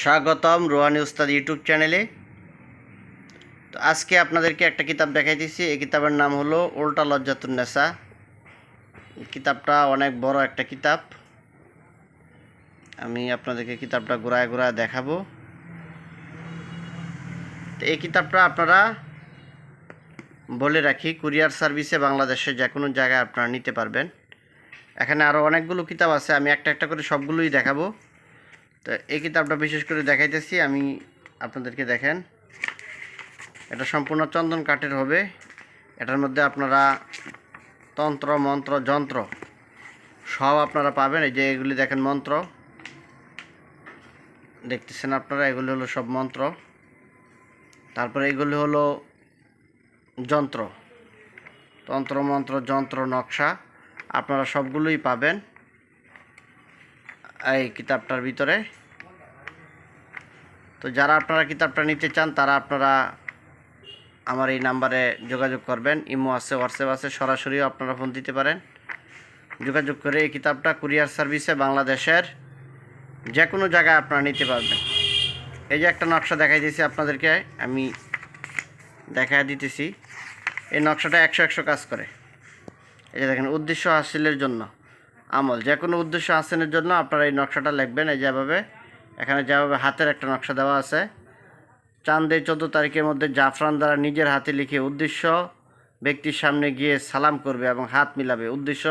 স্বাগতম রোহানি উস্তাদ ইউটিউব চ্যানেলে। তো আজকে আপনাদেরকে একটা কিতাব দেখাইতেছি এই কিতাবের নাম হলো উল্টা লজ্জাতুন্নেসা কিতাবটা অনেক বড় একটা কিতাব। আমি আপনাদেরকে কিতাবটা ঘোরায় ঘোরায় দেখাবো। তো এই কিতাবটা আপনারা বলে রাখি, কুরিয়ার সার্ভিসে বাংলাদেশে যে কোনো জায়গায় আপনারা নিতে পারবেন। এখানে আরও অনেকগুলো কিতাব আছে, আমি একটা একটা করে সবগুলোই দেখাবো। তো এই কিতাবটা বিশেষ করে দেখাইতেছি, আমি আপনাদেরকে দেখেন। এটা সম্পূর্ণ চন্দন কাঠের হবে। এটার মধ্যে আপনারা তন্ত্র, মন্ত্র, যন্ত্র সব আপনারা পাবেন। এই যে এগুলি দেখেন মন্ত্র। দেখতেছেন আপনারা, এগুলি হলো সব মন্ত্র। তারপরে এগুলি হলো যন্ত্র। তন্ত্র, মন্ত্র, যন্ত্র, নকশা আপনারা সবগুলোই পাবেন। এই কিতাবটার ভিতরে। তো যারা আপনারা কিতাবটা নিতে চান, তারা আপনারা আমার এই নাম্বারে যোগাযোগ করবেন। ইমো আছে, হোয়াটসঅ্যাপ আছে, সরাসরিও আপনারা ফোন দিতে পারেন। যোগাযোগ করে এই কিতাবটা কুরিয়ার সার্ভিসে বাংলাদেশের যে কোনো জায়গায় আপনারা নিতে পারবেন। এই যে একটা নকশা দেখাই দিয়েছি আপনাদেরকে, আমি দেখা দিতেছি। এই নকশাটা একশো একশো কাজ করে। এই যে দেখেন, উদ্দেশ্য হাসিলের জন্য। আমল, যে কোনো উদ্দেশ্য হাসিলের জন্য আপনারা এই নকশাটা লিখবেন। এই যেভাবে এখানে যেভাবে হাতের একটা নকশা দেওয়া আছে। চাঁদে চোদ্দ তারিখের মধ্যে জাফরান দ্বারা নিজের হাতে লিখে উদ্দেশ্য, ব্যক্তির সামনে গিয়ে সালাম করবে এবং হাত মিলাবে। উদ্দেশ্য,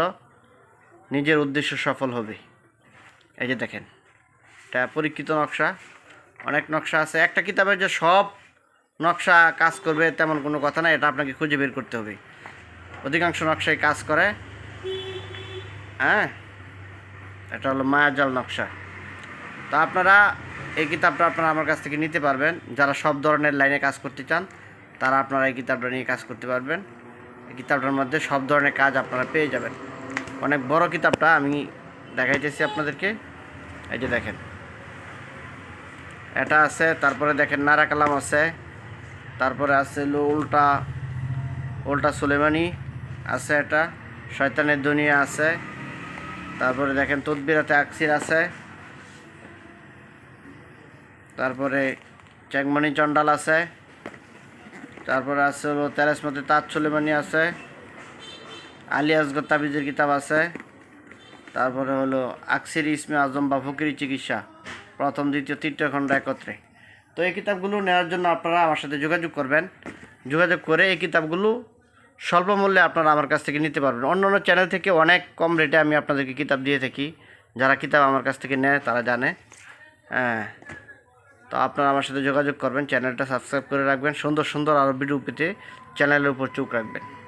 নিজের উদ্দেশ্য সফল হবে। এই যে দেখেন, এটা পরীক্ষিত নকশা। অনেক নকশা আছে। একটা কিতাবের যে সব নকশা কাজ করবে তেমন কোনো কথা না এটা আপনাকে খুঁজে বের করতে হবে। অধিকাংশ নকশায় কাজ করে। হ্যাঁ? এটা হলো মায়াজাল নকশা। তো আপনারা এই কিতাবটা আপনারা আমার কাছ থেকে নিতে পারবেন। যারা সব ধরনের লাইনে কাজ করতে চান, তারা আপনারা এই কিতাবটা নিয়ে কাজ করতে পারবেন। এই কিতাবটার মধ্যে সব ধরনের কাজ আপনারা পেয়ে যাবেন। অনেক বড় কিতাবটা আমি দেখাইতেছি আপনাদেরকে। এই যে দেখেন। এটা আছে, তারপরে দেখেন নারা কালাম আছে। তারপরে আছে উল্টা উল্টা সুলেমানি আছে এটা। শয়তানের দুনিয়া আছে। তারপরে দেখেন তদবিরাতে আকসির আছে। তারপরে চেকমণি চন্ডাল আছে। তারপরে আছে হলো তেরেসমতে তাজ সুলেমানি আছে। আলী আসগর তাবিজের কিতাব আছে। তারপরে হলো আকসির ইসমে আজম বা ফকিরি চিকিৎসা, প্রথম, দ্বিতীয়, তৃতীয় খণ্ড একত্রে। তো এই কিতাবগুলো নেওয়ার জন্য আপনারা আমার সাথে যোগাযোগ করবেন। যোগাযোগ করে এই কিতাবগুলো স্বল্প মূল্যে আপনারা আমার কাছ থেকে নিতে পারবেন। অন্য অন্য চ্যানেল থেকে অনেক কম রেটে আমি আপনাদেরকে কিতাব দিয়ে থাকি। যারা কিতাব আমার কাছ থেকে নেয়, তারা জানে। হ্যাঁ। তো আপনারা আমার সাথে যোগাযোগ করবেন চ্যানেলটা সাবস্ক্রাইব করে রাখবেন। সুন্দর সুন্দর আরও ভিডিও পেতে চ্যানেলের উপর চোখ রাখবেন।